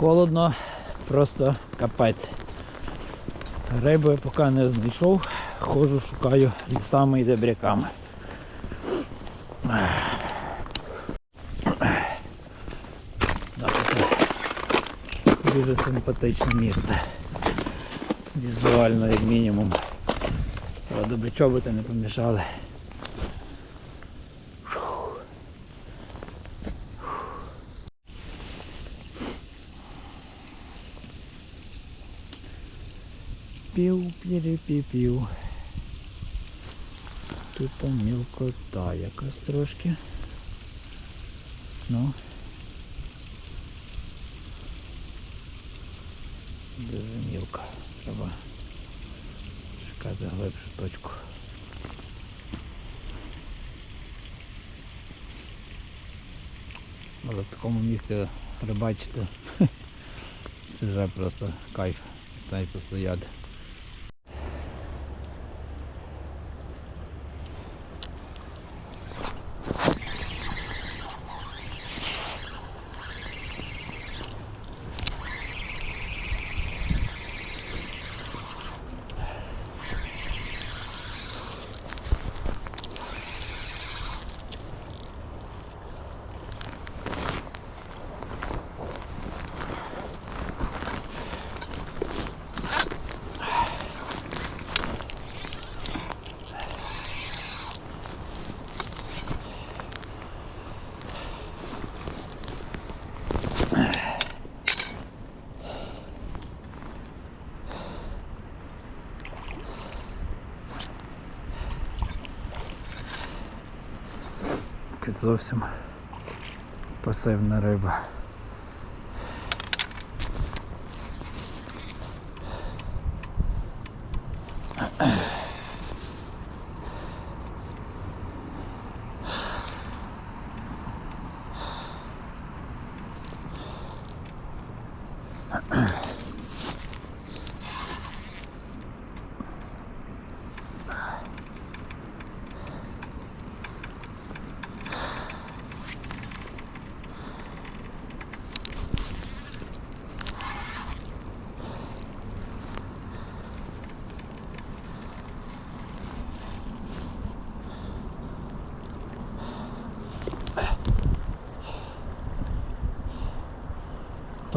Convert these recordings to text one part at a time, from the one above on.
Холодно, просто капець. Риби поки не знайшов, ходжу, шукаю лісами і дебряками. Дуже симпатичне місце. Візуально, як мінімум. Правда, чоботи не помішали. Пів пів пів Тут там мілкота якась трошки. Ну. Дуже мілко. Треба шукати глибшу точку. Але в такому місці рибачити. Це вже просто кайф. Навіть постояти. Зовсім пасивна риба.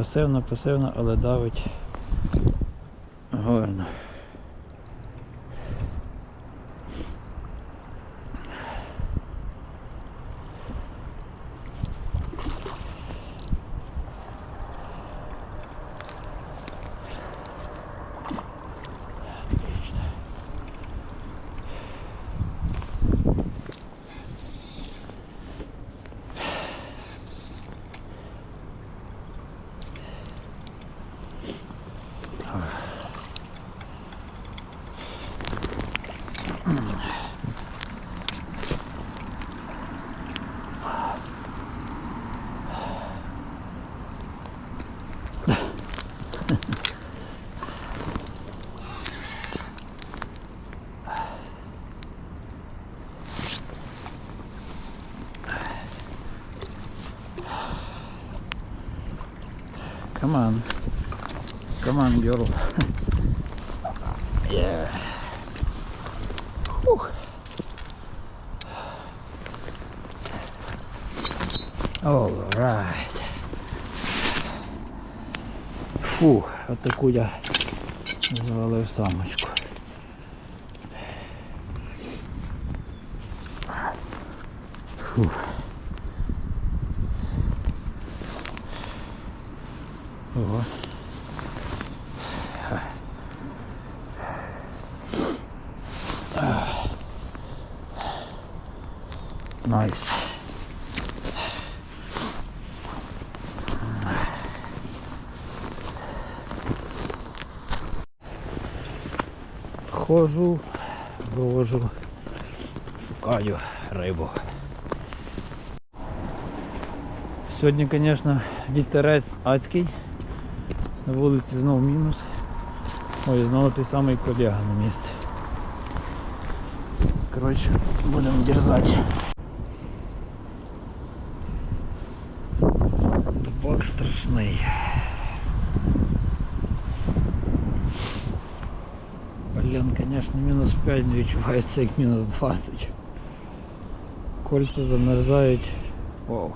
Пасивно, пасивно, але давить Come on. Come on, girl. yeah. Whew. All right. Фу, отаку я завалив самочку. Фу. Ого. Найс. Хожу, брожу, шукаю рибу. Сьогодні, звісно, вітерець адський. На вулиці знов мінус. Ой, знову той самий колега на місці. Коротше, будемо дерзати. Дубак страшний. Блін, звісно, мінус 5 не відчувається як мінус 20. Кольця замерзають. Вау.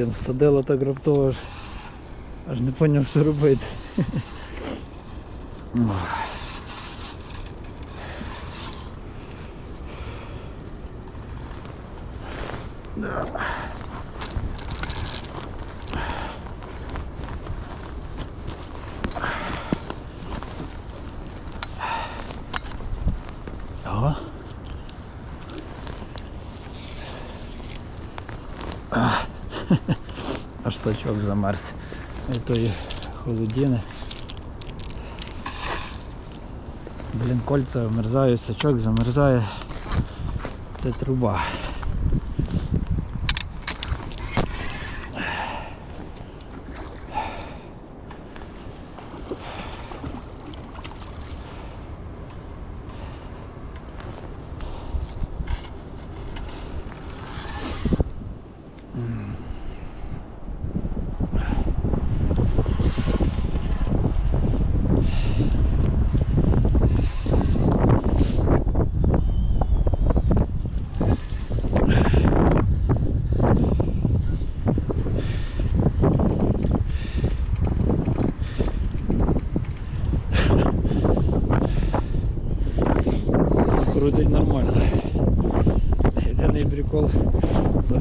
Блін, садила так раптово аж, аж не зрозумів, що робити. Да. О. А. Сачок замерз. І тої холодини. Блін, кольця вмерзають, сачок замерзає. Це труба.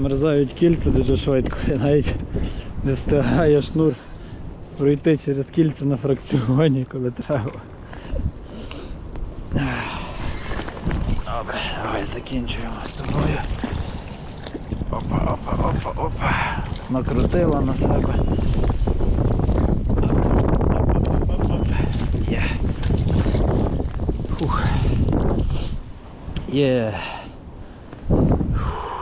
Замерзають кільця дуже швидко і навіть не встигає шнур пройти через кільця на фракціоні, коли треба. Добре, давай закінчуємо з тобою. Опа, опа, опа, опа. Накрутила на себе. Є. Фух. Є. Фух.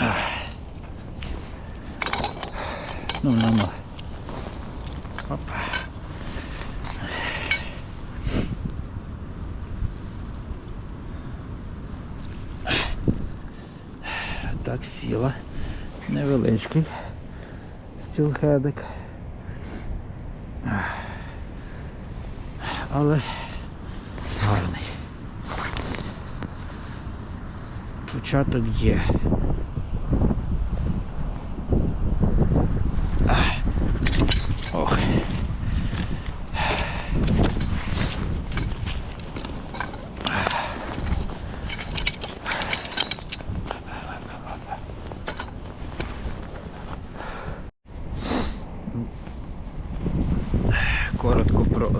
Ах. Ну, ну, ну. Опа. Так, сіла. Невеличкий стілхедик. Але гарний. Початок є.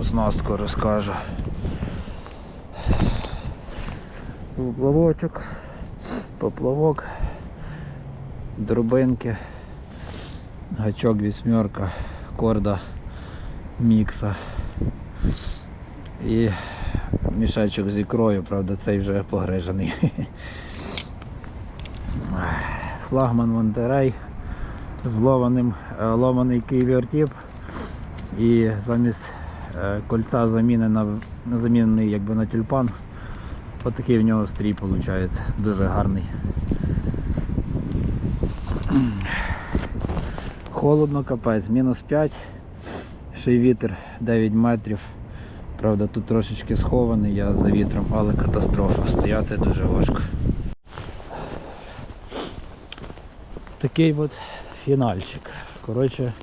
Оснастку розкажу. Поплавочок, поплавок, дробинки, гачок вісьмерка, корда мікса і мішечок з ікрою, правда цей вже погрижений. Флагман Монтерей з лованим, е, ломаний київертіп і замість кольця замінена, замінений якби на тюльпан. Отакий в нього стрій виходить, дуже гарний. Холодно капець, мінус 5, ще й вітер 9 метрів. Правда, тут трошечки схований я за вітром, але катастрофа. Стояти дуже важко. Такий от фінальчик. Коротше,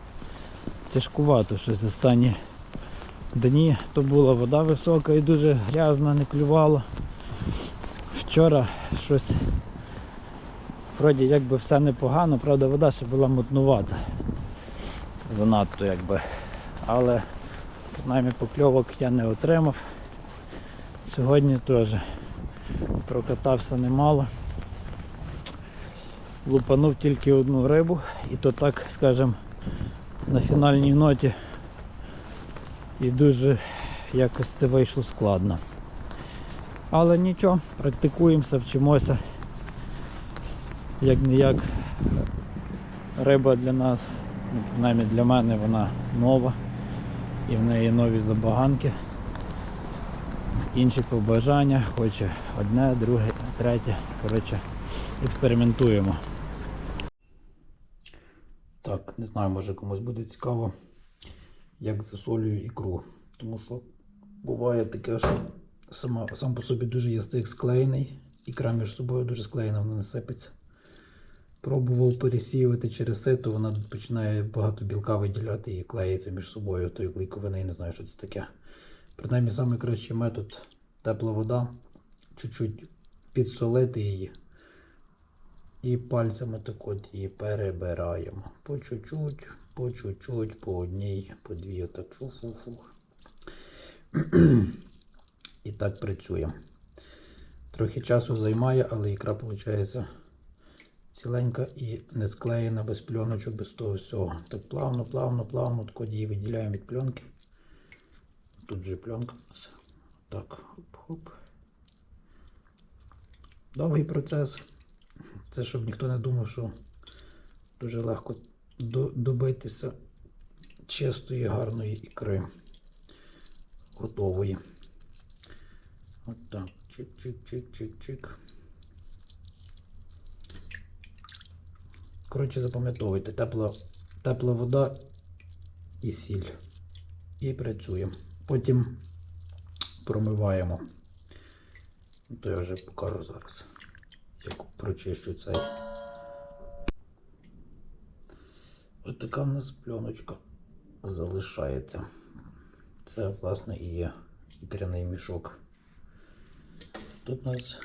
тяжкувато щось останні дні. То була вода висока і дуже грязна, не клювало. Вчора щось вроді якби все непогано, правда вода ще була мутнувата. Занадто якби. Але принаймні покльовок я не отримав. Сьогодні теж прокатався немало. Лупанув тільки одну рибу і то так, скажімо, на фінальній ноті і дуже якось це вийшло складно. Але нічого, практикуємося, вчимося. Як не як риба для нас Ну, принаймні для мене вона нова і в неї нові забаганки. Інші побажання, хоче одне, друге, третє. Коротше, експериментуємо. Так, не знаю, може комусь буде цікаво, як засолюю ікру. Тому що буває таке, що сама, сам по собі дуже язик склеєний, ікра між собою дуже склеєна, вона не сипеться. Пробував пересіювати через сито, вона починає багато білка виділяти і клеїться між собою, тою клейковина, я не знаю, що це таке. Принаймні, найкращий метод тепла вода, чуть-чуть підсолити її. І пальцями так от її перебираємо. По чуть-чуть, по чуть-чуть, по одній, по дві, отак фух-фух-фух. І так працюємо. Трохи часу займає, але ікра виходить ціленька і не склеєна без пленочок, без того всього. Так плавно, плавно, плавно, так її виділяємо від пленки. Тут же пленка у нас. Так, хоп-хоп. Довгий процес. Це щоб ніхто не думав, що дуже легко добитися чистої, гарної ікри. Готової. От так. Чик-чик-чик-чик-чик. Коротше, запам'ятовуйте, тепла, тепла вода і сіль. І працюємо. Потім промиваємо. То я вже покажу зараз, як прочищу цей. Ось така в нас пленочка залишається. Це, власне, і є ікряний мішок. Тут у нас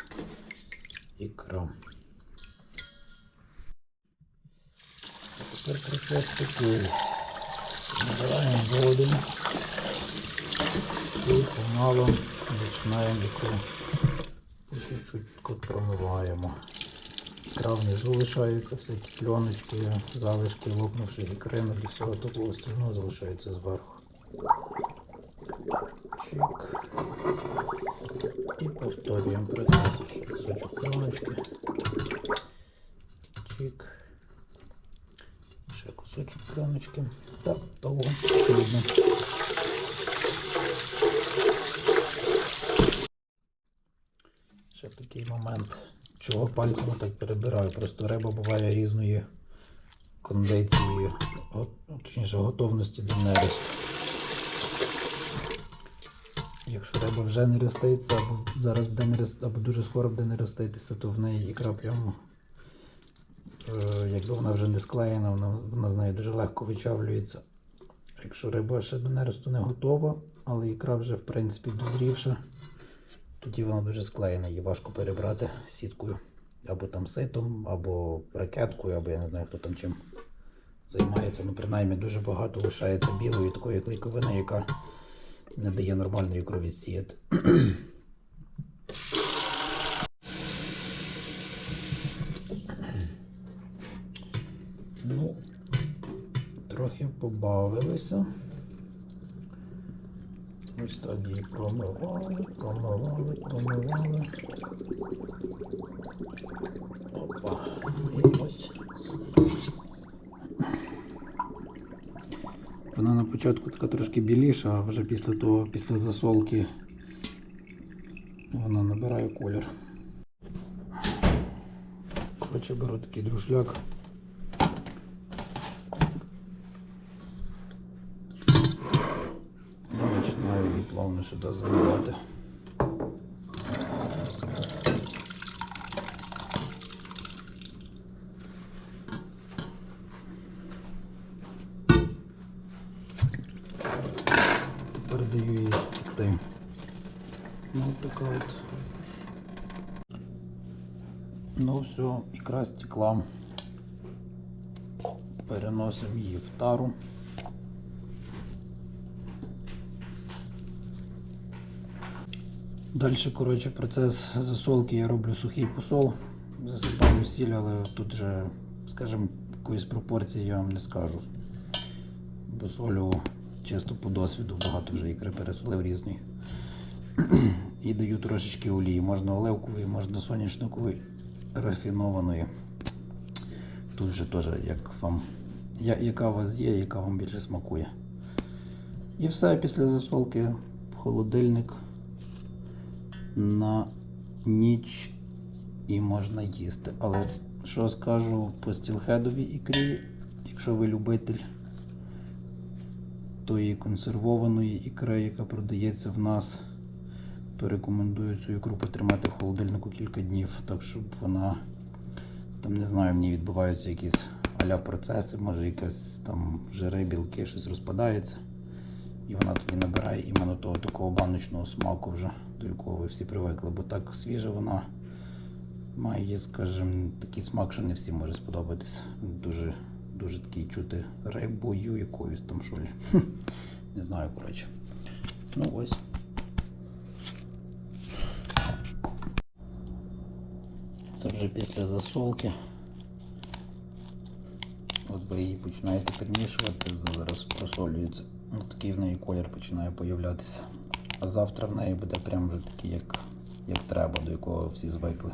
ікра. А тепер процес такий. Набираємо воду і помалу починаємо ікру. По чуть-чуть промиваємо. Ікра внизу лишається, всякі пленочки, залишки лопнувших ікринок і всього такого остального залишається зверху. Чик. І повторюємо процес. Ще Кусочок пленочки. Чик. Ще кусочок пленочки. Так, довго потрібно. Ще такий момент, чого пальцями так перебираю. Просто риба буває різної кондиції, ну, точніше готовності до нересту. Якщо риба вже не роститься, або зараз буде не рос- або дуже скоро буде не роститися, то в неї ікра прямо, е, якби вона вже не склеєна, вона, вона з нею дуже легко вичавлюється. Якщо риба ще до нересту не готова, але ікра вже в принципі дозрівша, тоді вона дуже склеєна, її важко перебрати сіткою. Або там ситом, або ракеткою, або я не знаю, хто там чим займається. Ну, принаймні дуже багато лишається білої такої клейковини, яка не дає нормальної крові сіяти. ну, трохи побавилися. Ось так її промивали, промивали, промивали. Опа. І ось. Вона на початку така трошки біліша, а вже після того, після засолки вона набирає колір. Коротше, беру такий друшляк. Сюди заливати. Тепер даю їй стікти. Ну, от така от. Ну все, ікра стекла. Переносимо її в тару. Далі, коротше, процес засолки я роблю сухий посол, засипаю сіль, але тут вже, скажімо, якоїсь пропорції я вам не скажу. Бо солю чисто по досвіду, багато вже ікри пересолив різні. І даю трошечки олії. Можна оливкової, можна соняшникової, рафінованої. Тут же теж, як вам, я- яка у вас є, яка вам більше смакує. І все після засолки в холодильник на ніч і можна їсти. Але що скажу по стілхедовій ікрі, якщо ви любитель тої консервованої ікри, яка продається в нас, то рекомендую цю ікру потримати в холодильнику кілька днів, так щоб вона там не знаю, в ній відбуваються якісь аля процеси, може якась там жири, білки, щось розпадається. І вона тоді набирає іменно того такого баночного смаку вже, до якого ви всі привикли. Бо так свіжа вона має, скажімо, такий смак, що не всім може сподобатися. Дуже, дуже такий чути рибою якоюсь там що лі. Не знаю, коротше. Ну ось. Це вже після засолки. От ви її починаєте перемішувати, зараз просолюється. Такий в неї колір починає появлятися. А завтра в неї буде прям вже такий, як, як треба, до якого всі звикли.